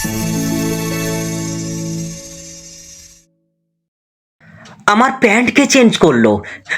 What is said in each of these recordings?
Peace. আমার pant কে change করল?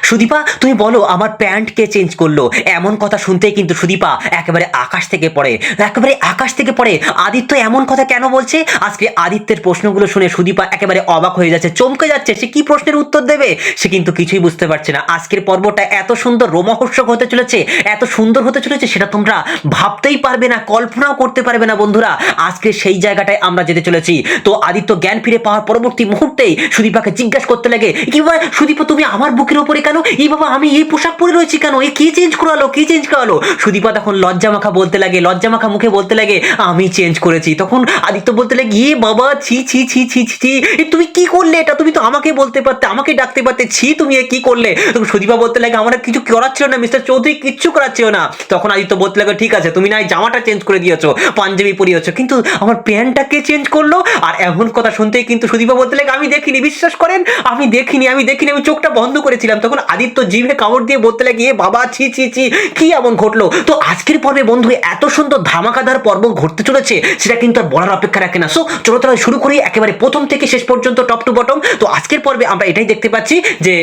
সুদীপা, তুমি বলো, আমার প্যান্ট কে চেঞ্জ করল? এমন কথা শুনতে কিন্তু সুদীপা একেবারে আকাশ থেকে পড়ে। একেবারে আকাশ থেকে পড়ে। আদিত্য এমন কথা কেন বলছে? আজকে আদিত্যের প্রশ্নগুলো শুনে সুদীপা একেবারে অবাক হয়ে যাচ্ছে, চমকে যাচ্ছে। সে কি প্রশ্নের উত্তর দেবে? সে কিন্তু কিছুই বুঝতে পারছে না। আজকের পর্বটা এত সুন্দর, রোমহর্ষক হতে চলেছে, এত সুন্দর হতে চলেছে সেটা তোমরা ভাবতেই পারবে না, কল্পনাও করতে পারবে না বন্ধুরা। আজকে সেই জায়গাটায় আমরা যেতে চলেছি। তো আদিত্য জ্ঞান ফিরে পাওয়ার পরবর্তী মুহূর্তেই সুদীপাকে জিজ্ঞাসা করতে লাগে কি বাবা সুদীপা, তুমি আমার বুকের উপরে কেন? এই বাবা, আমি এই পোশাক পরে রয়েছি কেন? এ কি চেঞ্জ করালো? কি চেঞ্জ করালো? সুদীপা তখন লজ্জা মাখা বলতে লাগে লজ্জা মাখা মুখে বলতে লাগে, আমি চেঞ্জ করেছি। তখন আদিত্য বলতে লাগে ইয়ে বাবা, ছি ছি ছি ছি ছি ছি তুমি কি করলে এটা? তুমি তো আমাকে বলতে পারতে, আমাকে ডাকতে পারতে, ছি, তুমি এ কি করলে? তখন সুদীপা বলতে লাগে, আমার কিছু করার ছিল না, মিস্টার চৌধুরী, কিচ্ছু করার ছিল না। তখন আদিত্য বলতে লাগে, ঠিক আছে, তুমি না জামাটা চেঞ্জ করে দিয়েছ, পাঞ্জাবি পরিয়েছো, কিন্তু আমার প্যান্টটা কে চেঞ্জ করল? আর এমন কথা শুনতেই কিন্তু সুদীপা বলতে লাগে, আমি দেখিনি, বিশ্বাস করেন? আমি দেখিনি, আমি দেখিনি, আমি চোখটা বন্ধ করেছিলাম। তখন আদিত্য জিভে কামড় দিয়ে বলতে লাগিয়ে "এ বাবা, ছি ছি ছি, কি এমন ঘটলো? তো আজকের পর্বে বন্ধু, এত সুন্দর ধামাকাধার পর্ব ঘটতে চলেছে, সেটা কিন্তু আর বলার অপেক্ষা রাখে না। সো চলো তাহলে শুরু করি, একেবারে প্রথম থেকে শেষ পর্যন্ত টপ টু বটম তো আজকের পর্বে আমরা এটাই দেখতে পাচ্ছি যে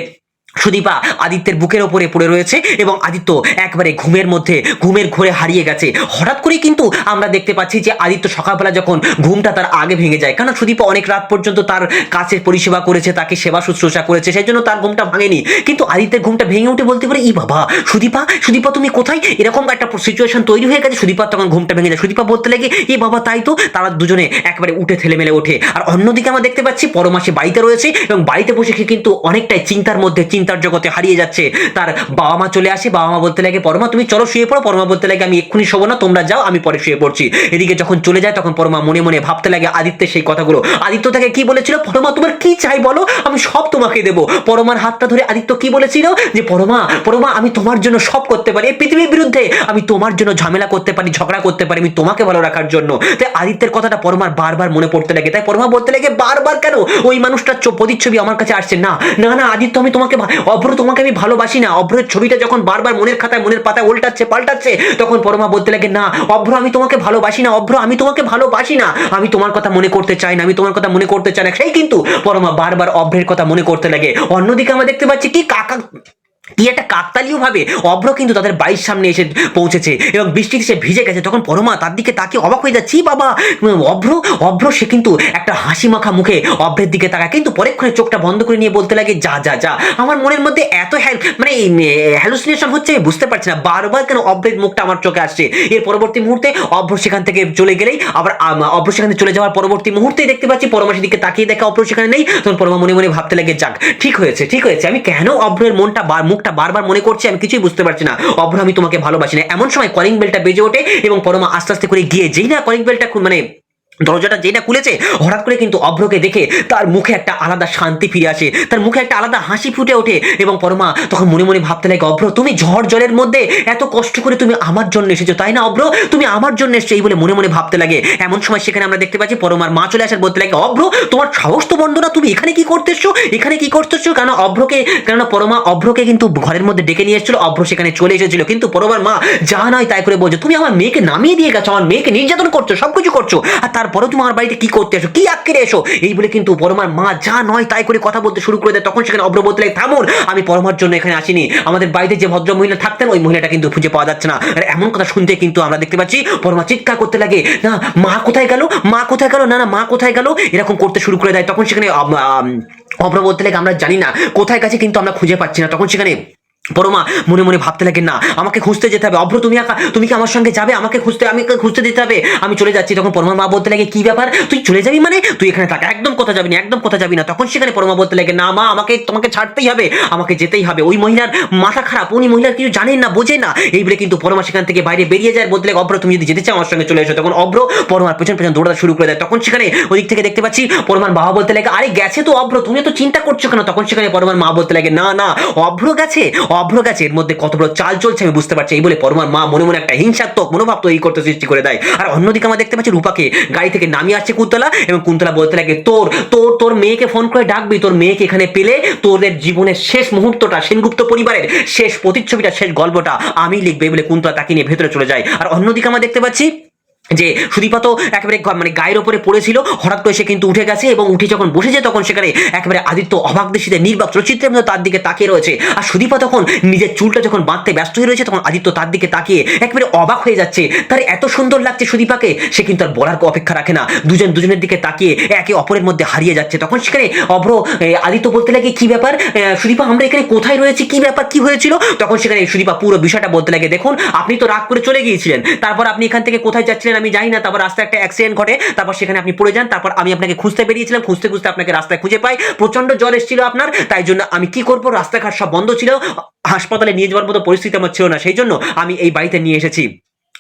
সুদীপা আদিত্যের বুকের ওপরে পড়ে রয়েছে এবং আদিত্য একবারে ঘুমের মধ্যে, ঘুমের ঘোরে হারিয়ে গেছে। হঠাৎ করেই কিন্তু আমরা দেখতে পাচ্ছি যে আদিত্য সকালবেলা যখন ঘুমটা তার আগে ভেঙে যায় কারণ সুদীপা অনেক রাত পর্যন্ত তার কাছের পরিষেবা করেছে, তাকে সেবা শুশ্রূষা করেছে, সেই জন্য তার ঘুমটা ভাঙেনি। কিন্তু আদিত্যের ঘুমটা ভেঙে উঠে বলতে পারে, ই বাবা, সুদীপা সুদীপা তুমি কোথায়? এরকম একটা সিচুয়েশন তৈরি হয়ে গেছে, সুদীপা তখন ঘুমটা ভেঙে যায়। সুদীপা বলতে লাগে এ বাবা, তাই তো? তারা দুজনে একবারে উঠে থেলে মেলে ওঠে। আর অন্যদিকে আমরা দেখতে পাচ্ছি, পরমাসে বাড়িতে রয়েছে এবং বাড়িতে বসে সে কিন্তু অনেকটাই চিন্তার মধ্যে চিন্তার জগতে হারিয়ে যাচ্ছে। তার বাবা মা চলে আসে বাবা মা বলতে লাগে, পরমা, তুমি চলো শুয়ে পড়ো। পরমা বলতে লাগে, আমি এক্ষুনি শোবো না, তোমরা যাও, আমি পরে শুয়ে পড়ছি। এদিকে যখন চলে যায়, তখন পরমা মনে মনে ভাবতে লাগে আদিত্যের সেই কথাগুলো। আদিত্য তাকে কি বলেছিল? পরমা, তোমার কি চাই বলো? আমি সব তোমাকে দেবো। পরমার হাতটা ধরে আদিত্য কি বলেছিল? যে, পরমা পরমা, আমি তোমার জন্য সব করতে পারি। এই পৃথিবীর বিরুদ্ধে আমি তোমার জন্য ঝামেলা করতে পারি, ঝগড়া করতে পারি, আমি তোমাকে ভালো রাখার জন্য। তাই আদিত্যের কথাটা পরমার বারবার মনে পড়তে লাগে। তাই পরমা বলতে লাগে, বারবার কেন? ওই মানুষটার প্রতিচ্ছবি আমার কাছে আসছে। না না না, আদিত্য, আমি তোমাকে অভ্র তোমাকে আমি ভালোবাসি না। অভ্রের ছবিটা যখন বারবার মনের খাতায়, মনের পাতায় উল্টাচ্ছে, পাল্টাচ্ছে, তখন পরমা বলতে লাগে, না, অভ্র, আমি তোমাকে ভালোবাসি না, অভ্র, আমি তোমাকে ভালোবাসি না। আমি তোমার কথা মনে করতে চাই না, আমি তোমার কথা মনে করতে চাই না। সেই কিন্তু পরমা বারবার অভ্রের কথা মনে করতে লাগে। অন্যদিকে আমরা দেখতে পাচ্ছি কি কাকা কি একটা কাকতালীয় ভাবে অভ্র কিন্তু তাদের বাড়ির সামনে এসে পৌঁছেছে এবং বৃষ্টিতে সে ভিজে গেছে। তখন পরমা তার দিকে তাকিয়ে অবাক হয়ে যাচ্ছি বাবা অভ্র অভ্র সে কিন্তু একটা হাসি মাখা মুখে অভ্রের দিকে তাকায়। কিন্তু পরেক্ষণে চোখটা বন্ধ করে নিয়ে বলতে লাগে, যা যা যা। আমার মনের মধ্যে এত হ্যাল মানে হ্যালুসিনেশন হচ্ছে, আমি বুঝতে পারছি না। বারবার কেন অভ্রের মুখটা আমার চোখে আসছে? এর পরবর্তী মুহূর্তে অভ্র সেখান থেকে চলে গেলেই আবার অভ্র সেখান থেকে চলে যাওয়ার পরবর্তী মুহূর্তে দেখতে পাচ্ছি পরমাসের দিকে তাকিয়ে দেখে অভ্র সেখানে নেই। তখন পরমা মনে মনে ভাবতে লাগে, যাক, ঠিক হয়েছে ঠিক হয়েছে। আমি কেন অভ্রের মনটা বার মুখটা বারবার মনে করছে, আমি কিছুই বুঝতে পারছি না। অভ্র, আমি তোমাকে ভালোবাসি না। এমন সময় কলিং বেলটা বেজে ওঠে এবং পরমা আস্তে আস্তে করে গিয়ে যেই না কলিং বেলটা মানে দরজাটা যেটা খুলেছে, হঠাৎ করে কিন্তু অভ্রকে দেখে তার মুখে একটা আলাদা শান্তি ফিরে আসে। তার মুখে একটা আলাদা হাসি ফুটে ওঠে এবং পরমা তখন মনে মনে ভাবতে লাগে, অভ্র, তুমি ঝড় জলের মধ্যে এত কষ্ট করে তুমি আমার জন্য এসেছ, তাই না অভ্র? তুমি আমার জন্য এসছো, এই বলে মনে মনে ভাবতে লাগে। এমন সময় সেখানে আমরা দেখতে পাচ্ছি পরমার মা চলে আসার বলতে লাগে, অভ্র, তোমার সাহস তো বন্ধ না, তুমি এখানে কি করতেছো? এখানে কি করতেছো? কেন অভ্রকে কেন পরমা অভ্রকে কিন্তু ঘরের মধ্যে ডেকে নিয়ে এসেছিল, অভ্র সেখানে চলে এসেছিল। কিন্তু পরমার মা, যা নয় তাই করে বলছো, তুমি আমার মেয়েকে নামিয়ে দিয়ে গেছো, আমার মেয়েকে নির্যাতন করছ, সবকিছু করছ, আর তারপরেও তুমি আমার বাড়িতে কি করতে এসো? কি আক্কেরে এসো? এই বলে কিন্তু পরমার মা যা নয় তাই করে কথা বলতে শুরু করে দেয়। তখন সেখানে বলতে লাগে, থামুন, আমি পরমার জন্য এখানে আসিনি। আমাদের বাড়িতে যে ভদ্র মহিলা থাকতেন, ওই মহিলাটা কিন্তু খুঁজে পাওয়া যাচ্ছে না। আর, এমন কথা শুনতে কিন্তু আমরা দেখতে পাচ্ছি, পরমা চিৎকার করতে লাগে, না, মা কোথায় গেল? মা কোথায় গেল? না না, মা কোথায় গেল? এরকম করতে শুরু করে দেয়। তখন সেখানে বলতে লাগে, আমরা জানি না। কোথায় গেছে কিন্তু আমরা খুঁজে পাচ্ছি না। তখন সেখানে পরমা মনে মনে ভাবতে লাগে, না, আমাকে খুঁজতে যেতে হবে। অভ্র, তুমি একা- তুমি কি আমার সঙ্গে যাবে? আমাকে খুঁজতে আমি খুঁজতে যেতে হবে। আমি চলে যাচ্ছি, তখন পরমা মা বলতে লাগে, কি ব্যাপার? তুই চলে যাবি মানে? তুই এখানে থাক, একদম কথা যাবি না, একদম কথা যাবি না। তখন সেখানে পরমা বলতে লাগে, না মা, আমাকে, তোমাকে ছাড়তেই হবে, আমাকে যেতেই হবে। ওই মহিলার মাথা খারাপ, উনি মহিলার কিছু জানেন না, বোঝেন না। এই বলে কিন্তু পরমা সেখান থেকে বাইরে বেরিয়ে যায়, বলতে লাগে, অভ্র, তুমি যদি যেতে চাও আমার সঙ্গে চলে এসো। তখন অভ্র পরমার পেছন পেছন দৌড়াতে শুরু করে দেয়। তখন সেখানে ওদিক থেকে দেখতে পাচ্ছি, পরমার বাবা বলতে লাগে, আরে, গেছে তো অভ্র তুমি তো চিন্তা করছ কেন? তখন সেখানে পরমার মা বলতে লাগে, না না, অভ্র গেছে অভ্র গেছে, এর মধ্যে কত বড় চাল চলছে আমি বুঝতে পারছি এই বলে পরমার মা মনে মনে একটা হিংসাত্মক মনোভাব তৈরি করতে সৃষ্টি করে দেয়। আর অন্যদিকে আমরা দেখতে পাচ্ছি রূপাকে গাড়ি থেকে নামিয়ে আসছে কুন্তলা এবং কুন্তলা বলতে লাগে, তোর তোর তোর মেয়েকে ফোন করে ডাকবি, তোর মেয়েকে এখানে পেলে তোদের জীবনের শেষ মুহূর্তটা, সেনগুপ্ত পরিবারের শেষ প্রতিচ্ছবিটা, শেষ গল্পটা আমি লিখবে বলে কুন্তলা তাকে নিয়ে ভেতরে চলে যায়। আর অন্যদিকে আমরা দেখতে পাচ্ছি যে সুদীপা তো একেবারে মানে গায়ের ওপরে পড়েছিল, হঠাৎ করে সে কিন্তু উঠে গেছে এবং উঠে যখন বসেছে তখন সেখানে একেবারে আদিত্য অবাক দৃষ্টিতে নির্বাক চলচ্চিত্রের মতো তার দিকে তাকিয়ে রয়েছে। আর সুদীপা তখন নিজের চুলটা যখন বাঁধতে ব্যস্ত হয়ে রয়েছে তখন আদিত্য তার দিকে তাকিয়ে একেবারে অবাক হয়ে যাচ্ছে। তার এত সুন্দর লাগছে সুদীপাকে, সে কিন্তু আর বলার অপেক্ষা রাখে না। দুজন দুজনের দিকে তাকিয়ে একে অপরের মধ্যে হারিয়ে যাচ্ছে। তখন সেখানে অভ্র আদিত্য বলতে লাগে, কি ব্যাপার? সুদীপা, আমরা এখানে কোথায় রয়েছে? কি ব্যাপার? কি হয়েছিল? তখন সেখানে সুদীপা পুরো বিষয়টা বলতে লাগে, দেখুন, আপনি তো রাগ করে চলে গিয়েছিলেন। তারপর আপনি এখান থেকে কোথায় যাচ্ছিলেন? আমি যাই না, তারপর রাস্তায় একটা অ্যাক্সিডেন্ট ঘটে, তারপর সেখানে আপনি পড়ে যান, তারপর আমি আপনাকে খুঁজতে বেরিয়েছিলাম, খুঁজতে খুঁজতে আপনাকে রাস্তায় খুঁজে পাই। প্রচণ্ড জ্বর এসেছিল আপনার, তাই জন্য আমি কি করব? রাস্তাঘাট সব বন্ধ ছিল। হাসপাতালে নিয়ে যাওয়ার মতো পরিস্থিতি আমার ছিল না, সেই জন্য আমি এই বাড়িতে নিয়ে এসেছি।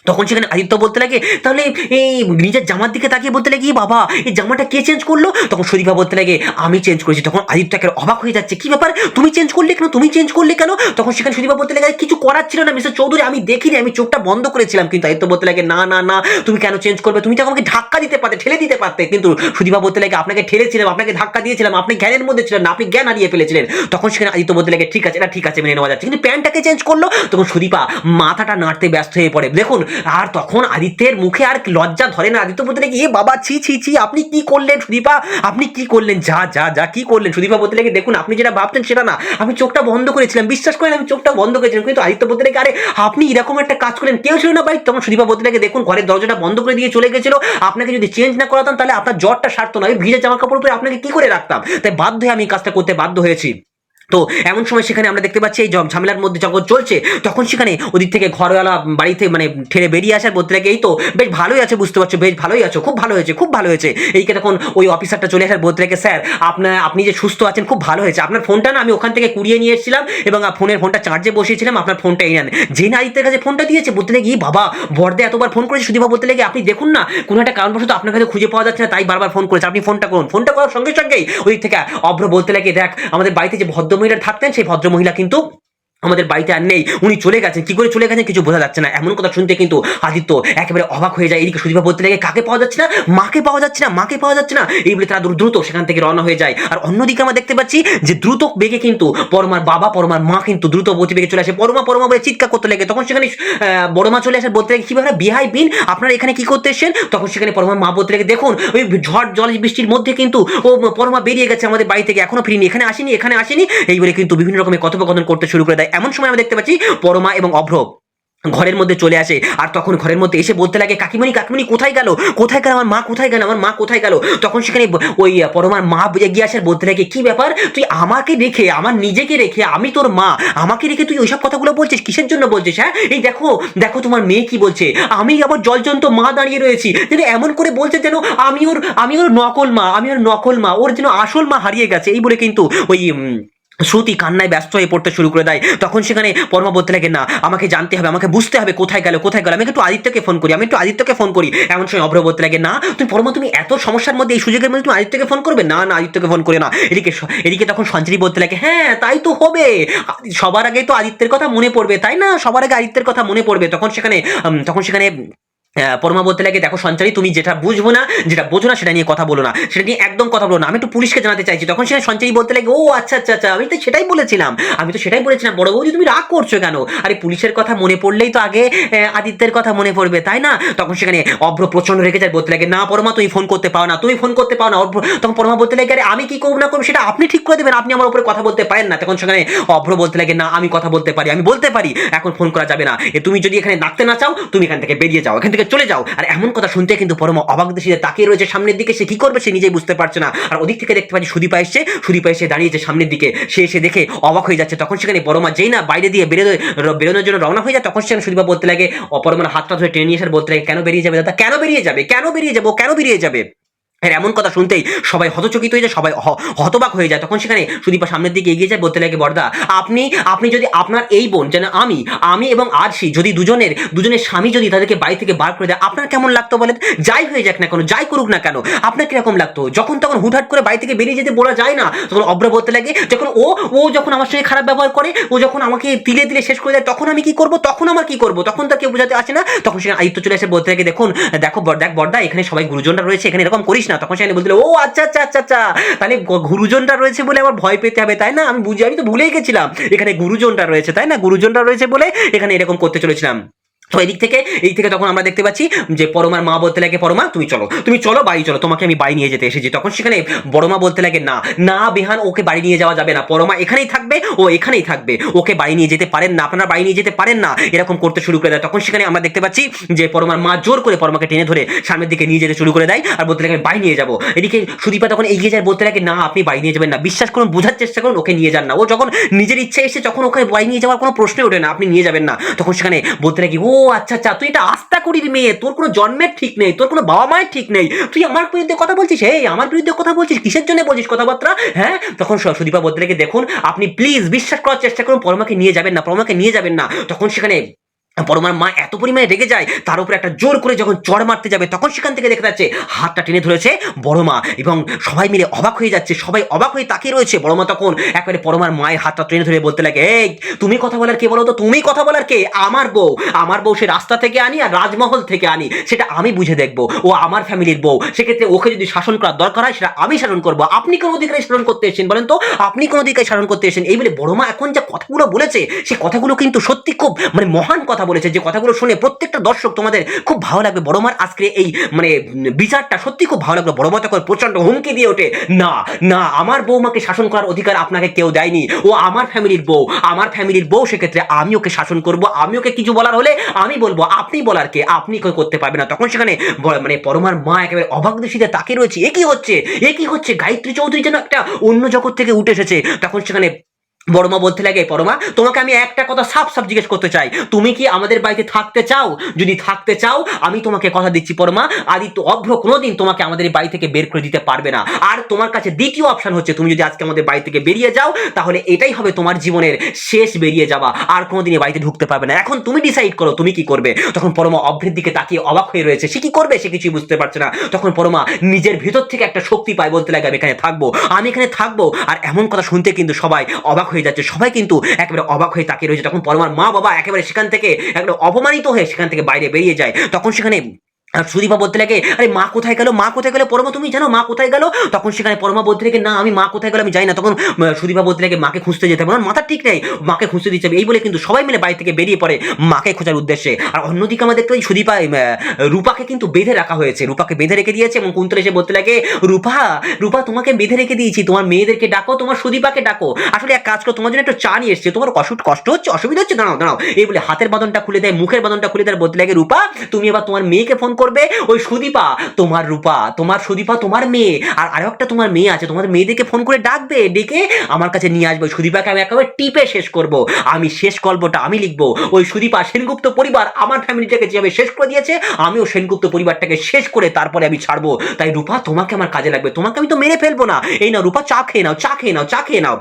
তখন সেখানে আদিত্য বলতে লাগে, তাহলে এই নিজের জামার দিকে তাকিয়ে বলতে লাগে, "এ বাবা, এই জামাটা কে চেঞ্জ করল? তখন সুদীপা বলতে লাগে, আমি চেঞ্জ করেছি। তখন আদিত্য একেবারে অবাক হয়ে যাচ্ছে, কি ব্যাপার? তুমি চেঞ্জ করলে কেন? তুমি চেঞ্জ করলে কেন? তখন সেখানে সুদীপা বলতে লাগে কিছু করার ছিল না, মিস্টার চৌধুরী, আমি দেখিনি, আমি চোখটা বন্ধ করেছিলাম। কিন্তু আদিত্য বলতে লাগে, না না না, তুমি কেন চেঞ্জ করবে? তুমি তো আমাকে ধাক্কা দিতে পারতে, ঠেলে দিতে পারতে। কিন্তু সুদীপা বলতে লাগে, আপনাকে ঠেলেছিলাম, আপনাকে ধাক্কা দিয়েছিলাম, আপনি জ্ঞানের মধ্যে ছিলেন না, আপনি জ্ঞান হারিয়ে ফেলেছিলেন। তখন সেখানে আদিত্য বলতে লাগে, ঠিক আছে, এটা ঠিক আছে, মেনে নেওয়া যাচ্ছে। কিন্তু প্যান্টটাকে চেঞ্জ করল, তখন সুদীপা মাথাটা নাড়তে ব্যস্ত হয়ে পড়ে। দেখুন আর তখন আদিত্যের মুখে আর লজ্জা ধরে না। আদিত্য বলতে লাগে, এ বাবা, ছি ছি ছি, আপনি কি করলেন সুদীপা? আপনি কি করলেন? যা যা যা, কি করলেন? সুদীপা বলতে লাগে, দেখুন, আপনি যেটা ভাবতেন সেটা না। আমি চোখটা বন্ধ করেছিলাম, বিশ্বাস করেন, আমি চোখটা বন্ধ করেছিলাম। কিন্তু আদিত্য বলতে লাগে, আরে, আপনি এরকম একটা কাজ করলেন, কেউ ছিল না ভাই? তখন সুদীপা বলতে লাগে, দেখুন, ঘরের দরজাটা বন্ধ করে দিয়ে চলে গেছিল। আপনাকে যদি চেঞ্জ না করাতাম, তাহলে আপনার জ্বরটা সারতো না। আমি ভিজে জামা কাপড় পরে আপনাকে কি করে রাখতাম? তাই বাধ্য হয়ে আমি কাজটা করতে বাধ্য হয়েছি। তো এমন সময় সেখানে আমরা দেখতে পাচ্ছি, এই ঝামেলার মধ্যে যখন চলছে, তখন সেখানে ওদিক থেকে ঘরওয়ালা বাড়িতে মানে ঠেলে বেরিয়ে আসার বলতে লাগে এই তো, বেশ ভালোই আছে, বুঝতে পারছ, বেশ ভালোই আছো, খুব ভালো হয়েছে, খুব ভালো হয়েছে। এইকে তখন ওই অফিসারটা চলে আসার বলতে লাগে স্যার আপনার আপনি যে সুস্থ আছেন, খুব ভালো হয়েছে। আপনার ফোনটা না, আমি ওখান থেকে কুড়িয়ে নিয়ে এসেছিলাম এবং ফোনের ফোনটা চার্জে বসিয়েছিলাম, আপনার ফোনটা এই নেন। যে নারীদের কাছে ফোনটা দিয়েছে, বলতে লাগে "ই বাবা বর্দে এতবার ফোন করেছে, সুদীপা বলতে লাগে, আপনি দেখুন না, কোনো একটা কারণবশত আপনার কাছে খুঁজে পাওয়া যাচ্ছে না, তাই বারবার ফোন করেছে, আপনি ফোনটা করুন, ফোনটা করার সঙ্গে সঙ্গেই ওই থেকে অভ্র বলতে লাগে, দেখ, আমাদের বাড়িতে যে ভদ্রমহিলা থাকতেন সেই ভদ্রমহিলা কিন্তু আমাদের বাড়িতে আর নেই, উনি চলে গেছেন, কি করে চলে গেছেন কিছু বোঝা যাচ্ছে না। এমন কথা শুনতে কিন্তু আদিত্য একেবারে অবাক হয়ে যায়, এদিকে সুদীপা বলতে লাগে, কাকে পাওয়া যাচ্ছে না? মাকে পাওয়া যাচ্ছে না? মাকে পাওয়া যাচ্ছে না? এই বলে তারা দ্রুত সেখান থেকে রওনা হয়ে যায়। আর অন্যদিকে আমরা দেখতে পাচ্ছি যে দ্রুত বেগে কিন্তু পরমার বাবা, পরমার মা কিন্তু দ্রুত গতি বেগে চলে আসে। পরমা পরমা বলে চিৎকার করতে লাগে। তখন সেখানে বড় মা চলে আসে, বলতে লাগে, কি ব্যাপার? বিহাই বিন আপনারা এখানে কি করতে এসেছেন? তখন সেখানে পরমার মা বলতে লাগে, দেখুন, ওই ঝড়, জল, বৃষ্টির মধ্যে কিন্তু ও পরমা বেরিয়ে গেছে আমাদের বাড়ি থেকে, এখনও ফিরিনি, এখানে আসেনি এখানে আসেনি। এই বলে কিন্তু বিভিন্ন রকমের কথোপকথন করতে শুরু করে দেয়। এমন সময় আমরা দেখতে পাচ্ছি পরমা এবং অভ্র ঘরের মধ্যে চলে আসে। আর তখন ঘরের মধ্যে এসে বলতে লাগে, কাকিমণি কাকিমণি কোথায় গেল? কোথায় গেল? আমার মা কোথায় গেল? আমার মা কোথায় গেল? তখন সেখানে ওই পরমার মা এগিয়ে আসার বলতে লাগে, কি ব্যাপার? তুই আমাকে রেখে, আমার নিজেকে রেখে, আমি তোর মা, আমাকে রেখে তুই ওইসব কথাগুলো বলছিস? কিসের জন্য বলছিস হ্যাঁ? এই দেখো দেখো তোমার মেয়ে কি বলছে। আমি আবার জলজন্ত মা দাঁড়িয়ে রয়েছি। যেন এমন করে বলছে যেন আমি ওর আমি ওর নকল মা, আমি ওর নকল মা, ওর যেন আসল মা হারিয়ে গেছে। এই বলে কিন্তু ওই শ্রুতি কান্নায় ব্যস্ত হয়ে পড়তে শুরু করে দেয়। তখন সেখানে পরমা বলতে লাগে, না, আমাকে জানতে হবে, আমাকে বুঝতে হবে কোথায় গেল কোথায় গেল। আমি একটু আদিত্যকে ফোন করি, আমি একটু আদিত্যকে ফোন করি। এমন সময় অভ্র বলতে লাগে, না, তুমি পরমা, তুমি এত সমস্যার মধ্যে এই সুযোগের মধ্যে তুমি আদিত্যকে ফোন করবে? না না, আদিত্যকে ফোন করে না। এদিকে এদিকে তখন সঞ্চারী বলতে লাগে হ্যাঁ তাই তো হবে। সবার আগে তো আদিত্যের কথা মনে পড়বে, তাই না? সবার আগে আদিত্যের কথা মনে পড়বে। তখন সেখানে তখন সেখানে পরমা বলতে লাগে, দেখো সঞ্চারী, তুমি যেটা বুঝব না, যেটা বোঝো না, সেটা নিয়ে কথা বলো না, সেটা নিয়ে একদম কথা বলো না। আমি একটু পুলিশকে জানাতে চাইছি তখন সেখানে সঞ্চারী বলতে লাগে, ও আচ্ছা আচ্ছা আচ্ছা আমি তো সেটাই বলেছিলাম, আমি তো সেটাই বলেছিলাম, বড় বৌদি, তুমি রাগ করছ কেন? আরে, পুলিশের কথা মনে পড়লেই তো আগে আদিত্যের কথা মনে পড়বে, তাই না? তখন সেখানে অভ্র প্রচণ্ড রেখে যায়, বলতে লাগে, না, পরমা, তুমি ফোন করতে পাও না, তুমি ফোন করতে পাও না। অভ্র, তখন পরমা বলতে লাগে, আরে, আমি কি করব না করব, সেটা আপনি ঠিক করে দেবেন, আপনি আমার উপরে কথা বলতে পারেন না। তখন সেখানে অভ্র বলতে লাগে, না, আমি কথা বলতে পারি, আমি বলতে পারি, এখন ফোন করা যাবে না। তুমি যদি এখানে ডাকতে না চাও, তুমি এখান থেকে বেরিয়ে যাও, এখান থেকে চলে যাও। আর এমন কথা শুনতে কিন্তু পরম অবাক দৃষ্টিতে তাকিয়ে রয়েছে সামনের দিকে। সে কি করবে সে নিজেই বুঝতে পারছে না। আর ওদিক থেকে দেখতে পাচ্ছি সুদীপা এসছে। সুদীপা এসে দাঁড়িয়েছে সামনের দিকে। সে এসে দেখে অবাক হয়ে যাচ্ছে। তখন সেখানে পরমা যেই না বাইরে দিয়ে বেরোয় বেরোনোর জন্য রওনা হয়ে যায়, তখন সেখানে সুদীপা বলতে লাগে অপরমার হাতটা ধরে টেনে নিয়ে এসে বলতে লাগে, কেন বেরিয়ে যাবে দাদা? কেন বেরিয়ে যাবে? কেন বেরিয়ে যাব? কেন বেরিয়ে যাবে? আর এমন কথা শুনতেই সবাই হতচকিত হয়ে যায়, সবাই হতবাক হয়ে যায়। তখন সেখানে সুদীপা সামনের দিকে এগিয়ে যায়, বলতে লাগে, বর্দা, আপনি আপনি যদি আপনার এই বোন, যেন আমি আমি এবং আরশি যদি দুজনের দুজনের স্বামী যদি তাদেরকে বাড়ি থেকে বার করে দেয়, আপনার কেমন লাগতো? বলেন, যাই হয়ে যাক না কেন, যাই করুক না কেন, আপনার কীরকম লাগতো? যখন তখন হুটহাট করে বাড়ি থেকে বেরিয়ে যেতে বলা যায় না, তখন অব্র বলতে লাগে, যখন ও ও যখন আমার সঙ্গে খারাপ ব্যবহার করে, ও যখন আমাকে তিলে তিলে শেষ করে দেয়, তখন আমি কি করব? তখন আমার কি করব? তখন তাকে বোঝাতে আসে না। তখন সেখানে আদিত্য চলে এসে বলতে লাগে, দেখুন, দেখো দেখ বর্দা, এখানে সবাই গুরুজনরা রয়েছে, এখানে এরকম করিস না। তখন সেখানে বলতে ও আচ্ছা আচ্ছা আচ্ছা আচ্ছা তাহলে গুরুজনরা রয়েছে বলে আমার ভয় পেতে হবে, তাই না? আমি বুঝি, আমি তো ভুলেই গেছিলাম। এখানে গুরুজনরা রয়েছে, তাই না? গুরুজনরা রয়েছে বলে এখানে এরকম করতে চলেছিলাম। তো এদিক থেকে এই থেকে তখন আমরা দেখতে পাচ্ছি যে পরমার মা বলতে লাগে পরমা তুমি চলো তুমি চলো, বাড়ি চলো, তোমাকে আমি বাড়ি নিয়ে যেতে এসেছি। তখন সেখানে বড়মা বলতে লাগে, না না, বিহান, ওকে বাড়ি নিয়ে যাওয়া যাবে না। পরমা এখানেই থাকবে, ও এখানেই থাকবে। ওকে বাড়ি নিয়ে যেতে পারেন না, আপনারা বাড়ি নিয়ে যেতে পারেন না। এরকম করতে শুরু করে দেয়। তখন সেখানে আমরা দেখতে পাচ্ছি যে পরমার মা জোর করে পরমাকে টেনে ধরে সামনের দিকে নিয়ে যেতে শুরু করে দেয় আর বলতে লাগে, বাড়ি নিয়ে যাব। এদিকে সুদীপা তখন এগিয়ে যায়, বলতে লাগে, না, আপনি বাড়ি নিয়ে যাবেন না। বিশ্বাস করুন, বোঝার চেষ্টা করুন, ওকে নিয়ে যান না। ও যখন নিজের ইচ্ছে এসে যখন ওকে বাড়ি নিয়ে যাওয়ার কোনো প্রশ্নই ওঠে না, আপনি নিয়ে যাবেন না। তখন সেখানে বলতে লাগে, ও আচ্ছা আচ্ছা তুই এটা আস্থা করির মেয়ে, তোর কোনো জন্মের ঠিক নেই, তোর কোনো বাবা মায়ের ঠিক নেই। তুই আমার বিরুদ্ধে কথা বলছিস? এই আমার বিরুদ্ধে কথা বলছিস? কিসের জন্য বলছিস কথাবার্তা? হ্যাঁ? তখন সুদীপা বদলেকে দেখুন, আপনি প্লিজ বিশ্বাস করার চেষ্টা করুন, পরমাকে নিয়ে যাবেন না, পরমাকে নিয়ে যাবেন না। তখন সেখানে পরমার মা এত পরিমাণে রেগে যায়, তার উপরে একটা জোর করে যখন চড় মারতে যাবে, তখন সেখান থেকে দেখা যাচ্ছে হাতটা টেনে ধরেছে বড় মা এবং সবাই মিলে অবাক হয়ে যাচ্ছে, সবাই অবাক হয়ে তাকিয়ে রয়েছে। বড় মা তখন একবারে পরমার মায়ের হাতটা টেনে ধরে বলতে লাগে, এই, তুমি কথা বলার কে বলো তো? তুমি কথা বলার কে? আমার বউ। আমার বউ সে রাস্তা থেকে আনি আর রাজমহল থেকে আনি। সেটা আমি বুঝে দেখব। ও আমার ফ্যামিলির বউ। সেক্ষেত্রে ওকে যদি শাসন করার দরকার হয়, সেটা আমি শাসন করব। আপনি কোন অধিকারে শাসন করতে এসেছেন বলেন তো? আপনি কোন অধিকারে শাসন করতে এসেছেন? এই বলে বড় মা এখন যা কথাগুলো বলেছে, সে কথাগুলো কিন্তু সত্যি খুব মানে মহান কথা বলেছে যে কথাগুলো শুনে প্রত্যেকটা দর্শক তোমাদের খুব ভালো লাগবে। বড় মার আজকে এই মানে বিচারটা সত্যি খুব ভালো লাগল। বড় মা তখন প্রচণ্ড হুমকি দিয়ে ওঠে, না না, আমার বৌমাকে শাসন করার অধিকার আপনাকে কেউ দেয়নি। ও আমার ফ্যামিলির বউ, আমার ফ্যামিলির বউ, সেক্ষেত্রে আমি ওকে শাসন করব। আমি ওকে কিছু বলার হলে আমি বলব, আপনি বলার কে? আপনি কেউ করতে পারবেন না। তখন সেখানে মানে পরমার মা একেবারে অবাক দৃষ্টিতে তাকে রয়েছে। এ কি হচ্ছে? এ কি হচ্ছে? গায়ত্রী চৌধুরী যেন একটা অন্য জগৎ থেকে উঠে এসেছে। তখন সেখানে বড়মা বলতে লাগে পরমা তোমাকে আমি একটা কথা সাফ সাফ জিজ্ঞেস করতে চাই। তুমি কি আমাদের বাড়িতে থাকতে চাও? যদি থাকতে চাও, আমি তোমাকে কথা দিচ্ছি পরমা আদিত্য অভ্র কোনোদিন তোমাকে আমাদের বাড়ি থেকে বের করে দিতে পারবে না। আর তোমার কাছে দ্বিতীয় অপশন হচ্ছে, তুমি যদি আজকে আমাদের বাড়ি থেকে বেরিয়ে যাও, তাহলে এটাই হবে তোমার জীবনের শেষ বেরিয়ে যাওয়া। আর কোনোদিন এই বাড়িতে ঢুকতে পারবে না। এখন তুমি ডিসাইড করো, তুমি কি করবে? তখন পরমা অভ্রের দিকে তাকিয়ে অবাক হয়ে রয়েছে। সে কি করবে? সে কিছুই বুঝতে পারছে না। তখন পরমা নিজের ভিতর থেকে একটা শক্তি পায়, বলতে লাগে, আমি এখানে থাকব, আমি এখানে থাকব। আর এমন কথা শুনতে কিন্তু সবাই অবাক হয়ে যাচ্ছে। সবাই কিন্তু একেবারে অবাক হয়ে তাকিয়ে রয়েছে। তখন পরমার মা বাবা একেবারে সেখান থেকে একেবারে অপমানিত হয়ে সেখান থেকে বাইরে বেরিয়ে যায়, তখন সেখানে আর সুদীপা বলতে লাগে, আরে মা কোথায় গেল? মা কোথায় গেল? পরমা, তুমি জানো মা কোথায় গেল? তখন সেখানে পরমা বলতে লাগে, না, আমি মা কোথায় গেল? আমি জানি না। তখন সুদীপা বলতে লাগে, মাকে খুঁজতে যেতে হবে। মাথা ঠিক নেই, মাকে খুঁজতে দিচ্ছে এই বলে কিন্তু সবাই মিলে বাড়ি থেকে বেরিয়ে পড়ে মাকে খোঁজার উদ্দেশ্যে। আর অন্যদিকে আমরা দেখতে পাই সুদীপা রূপাকে কিন্তু বেঁধে রাখা হয়েছে। রূপাকে বেঁধে রেখে দিয়েছে এবং কুন্তল এসে বলতে লাগে, রূপা রূপা, তোমাকে বেঁধে রেখে দিয়েছি। তোমার মেয়েদেরকে ডাকো, তোমার সুদীপাকে ডাকো। আসলে এক কাজ করো, তোমার জন্য একটু চা নিয়ে এসছে। তোমার কষ্ট কষ্ট হচ্ছে, অসুবিধা হচ্ছে, দাঁড়াও দাঁড়াও। এই বলে হাতের বাদনটা খুলে দেয়, মুখের বাদনটা খুলে দেয় বলতে লাগে, রূপা, তুমি এবার তোমার মেয়েকে ফোন করবে ওই সুদীপা, তোমার রূপা, তোমার সুদীপা তোমার মেয়ে। আর আরও একটা তোমার মেয়ে আছে তোমার মেয়েদেরকে ফোন করে ডাকবে, ডেকে আমার কাছে নিয়ে আসবে। সুদীপাকে আমি একেবারে টিপে শেষ করব। আমি শেষ গল্পটা আমি লিখব। ওই সুদীপা সেনগুপ্ত পরিবার আমার ফ্যামিলিটাকে যেভাবে শেষ করে দিয়েছে, আমিও সেনগুপ্ত পরিবারটাকে শেষ করে তারপরে আমি ছাড়বো। তাই রূপা, তোমাকে আমার কাজে লাগবে। তোমাকে আমি তো মেরে ফেলব না। এই না রূপা, চা খেয়ে নাও, চা খেয়ে নাও, চা খেয়ে নাও।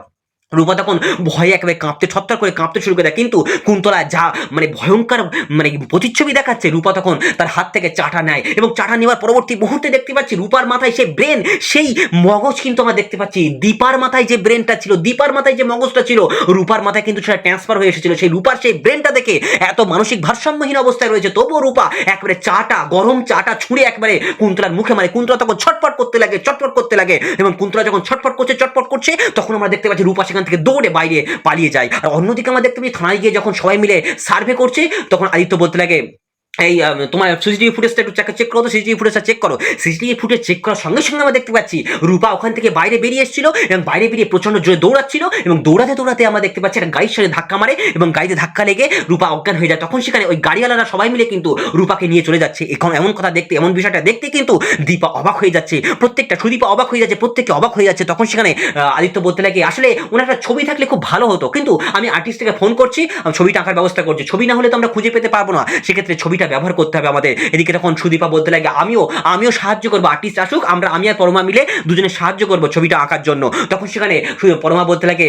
রূপা তখন ভয়ে একেবারে কাঁপতে ছত্তর করে কাঁপতে শুরু করে দেয়। কিন্তু কুন্তলা যা মানে ভয়ঙ্কর মানে প্রতিচ্ছবি দেখাচ্ছে, রূপা তখন তার হাত থেকে চাটা নেয় এবং চাটা নেওয়ার পরবর্তী মুহূর্তে দেখতে পাচ্ছি রূপার মাথায় সেই ব্রেন, সেই মগজ কিন্তু আমরা দেখতে পাচ্ছি। দীপার মাথায় যে ব্রেনটা ছিল, দীপার মাথায় যে মগজটা ছিল, রূপার মাথায় কিন্তু সেটা ট্রান্সফার হয়ে এসেছিল। সেই রূপার সেই ব্রেনটা দেখে এত মানসিক ভারসাম্যহীন অবস্থায় রয়েছে। তবুও রূপা একবারে চাটা, গরম চাটা ছুঁড়ে একবারে কুন্তলার মুখে মানে কুন্তলা তখন ছটপট করতে লাগে চটপট করতে লাগে এবং কুন্তলা যখন ছটপট করছে চটপট করছে, তখন আমরা দেখতে পাচ্ছি রূপা সেখান থেকে দৌড়ে বাইরে পালিয়ে যায়। আর অন্যদিকে আমরা দেখতে পাচ্ছি থানায় গিয়ে যখন সবাই মিলে সার্ভে করছে, তখন আদিত্য বলতে লাগে এই তোমার সিসিটিভি ফুটেজটা একটু চেক করো তো সিসিটিভি ফুটেজটা চেক করো। সিসিটিভি ফুটেজ চেক করার সঙ্গে সঙ্গে আমরা দেখতে পাচ্ছি, রূপা ওখান থেকে বাইরে বেরিয়ে এসেছিল এবং বাইরে বেরিয়ে প্রচণ্ড জোরে দৌড়াচ্ছিল এবং দৌড়াতে দৌড়াতে আমরা দেখতে পাচ্ছি একটা গাড়ির সাথে ধাক্কা মারে এবং গাড়িতে ধাক্কা লেগে রূপা অজ্ঞান হয়ে যায়। তখন সেখানে ওই গাড়িওয়ালারা সবাই মিলে কিন্তু রূপাকে নিয়ে চলে যাচ্ছে। এখন এমন কথা দেখতে, এমন বিষয়টা দেখতে কিন্তু দীপা অবাক হয়ে যাচ্ছে। প্রত্যেকটা সুদীপা অবাক হয়ে যাচ্ছে, প্রত্যেকে অবাক হয়ে যাচ্ছে। তখন সেখানে আদিত্য বলতে লাগে, আসলে ওনার একটা ছবি থাকলে খুব ভালো হতো। কিন্তু আমি আর্টিস্টকে ফোন করছি, আমি ছবিটা আঁকার ব্যবস্থা করছি। ছবি না হলে তো আমরা খুঁজে পেতে পারব না। সেক্ষেত্রে ছবিটা ব্যবহার করতে হবে আমাদের। এদিকে তখন সুদীপা বলতে লাগে, আমিও আমিও সাহায্য করব আর্টিস্ট আসুক, আমরা, আমি আর পরমা মিলে দুজনে সাহায্য করব ছবিটা আঁকার জন্য। তখন সেখানে পরমা বলতে লাগে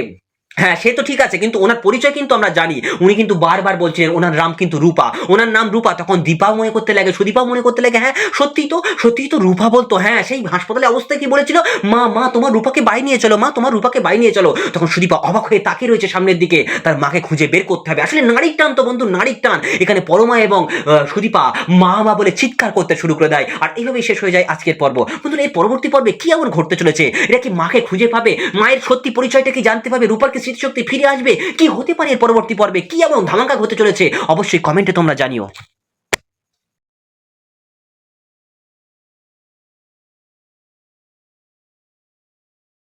হ্যাঁ সে তো ঠিক আছে, কিন্তু ওনার পরিচয় কিন্তু আমরা জানি। উনি কিন্তু বারবার বলছিলেন, ওনার নাম কিন্তু রূপা। ওনার নাম রূপা, তখন দীপাও মনে করতে লাগে, সুদীপাও মনে করতে লাগে হ্যাঁ সত্যি তো সত্যি তো রূপা বলতো হ্যাঁ সেই হাসপাতালে অবস্থায় কি বলেছিল? মা মা, তোমার রূপাকে বাড়ি নিয়ে চলো, মা, তোমার রূপাকে বাড়ি নিয়ে চলো। তখন সুদীপা অবাক হয়ে তাকিয়ে রয়েছে সামনের দিকে, তার মাকে খুঁজে বের করতে হবে। আসলে নারীর টান তো বন্ধু, নারীর টান। এখানে পরমা এবং সুদীপা মা মা বলে চিৎকার করতে শুরু করে দেয়। আর এইভাবেই শেষ হয়ে যায় আজকের পর্ব। বন্ধুরা, এই পরবর্তী পর্বে কি এমন ঘটতে চলেছে? এটা কি মাকে খুঁজে পাবে? মায়ের সত্যি পরিচয়টা কি জানতে পাবে? রূপার কি স্মৃতিশক্তি ফিরে আসবে? কি হতে পারে পরবর্তী পর্বে? কি এমন ধামাকা হতে চলেছে? অবশ্যই কমেন্টে তোমরা জানিও।